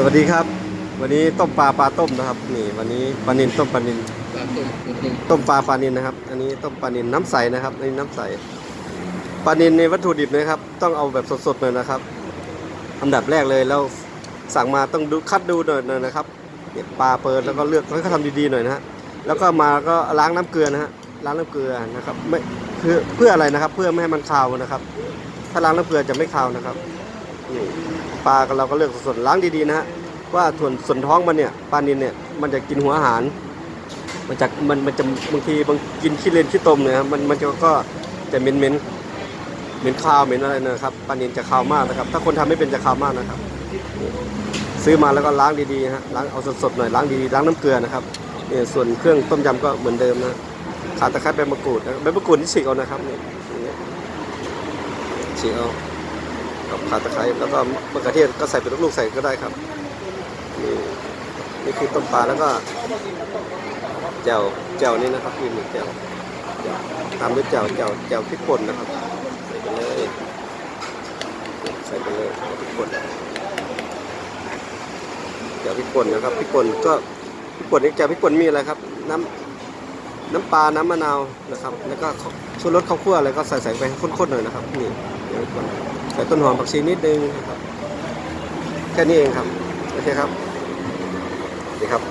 สวัสดีครับ วันนี้ต้มปลาปลาต้มนะครับนี่วันนี้ปลานินต้มปลานินปลาต้มนิดนึงต้มปลาปลานินนะครับ อันนี้ต้มปลานินน้ำใสนะครับอันนี้น้ำใสปลานินในวัตถุดิบนะครับ ต้องเอาแบบสดๆเลยนะครับ อันดับแรกเลยแล้วสั่งมาต้องดูคัดดูหน่อยหน่อยนะครับเนี่ยปลาเปิดแล้วก็เลือกให้เขาทำดีๆหน่อยนะฮะแล้วก็มาก็ล้างน้ำเกลือนะฮะล้างน้ำเกลือนะครับไม่เพื่อเพื่ออะไรนะครับ เพื่อไม่ให้มันคาวนะครับ ถ้าล้างน้ำเกลือจะไม่คาวนะครับ นี่ปลาเราก็เลือกสดๆล้างดีๆนะฮะว่าส่วนส่วนท้องมันเนี่ยปลานินเนี่ยมันจะกินหัวอาหาร มันจะมันมันจะบางทีบางกินขี้เลนขี้ตมเนี่ยครับมันมันจะก็จะเหม็นเหม็นเหม็นข้าวเหม็นอะไรนะครับปลานินจะคาวมากนะครับ ถ้าคนทำไม่เป็นจะคาวมากนะครับ ซื้อมาแล้วก็ล้างดีๆฮะล้างเอาสดๆหน่อยล้างดีๆล้างน้ำเกลือนะครับเนี่ยส่วนเครื่องต้มยำก็เหมือนเดิมนะขาตะไคร้ใบมะกรูดนะใบมะกรูดที่ฉีกเอานะครับนี่ย่างเงี้ยฉีกเอา กับขาตะไคร้แล้วก็มะเขือเทศก็ใส่เป็นลูกๆใส่ก็ได้ครับนี่นี่คือต้มปลาแล้วก็แจ่วแจ่วนี่นะครับคือหนึ่งแจ่วตามด้วยแจ่วแจ่วแจ่วพริกป่นนะครับใส่ไปเลยใส่ไปเลยพริกป่นแจ่วพริกป่นนะครับพริกป่นก็พริกป่นนี่แจ่วพริกป่นมีอะไรครับ น้ำ น้ำปลา น้ำมะนาวนะครับ แล้วก็ชูรสข้าวคั่วอะไรก็ใส่ใส่ไปให้ข้นๆหน่อยนะครับนี่แจ่วพริกป่นใส่ต้นหอมผักชีนิดนึงนะครับแค่นี้เองครับโอเคครับนี่ครับ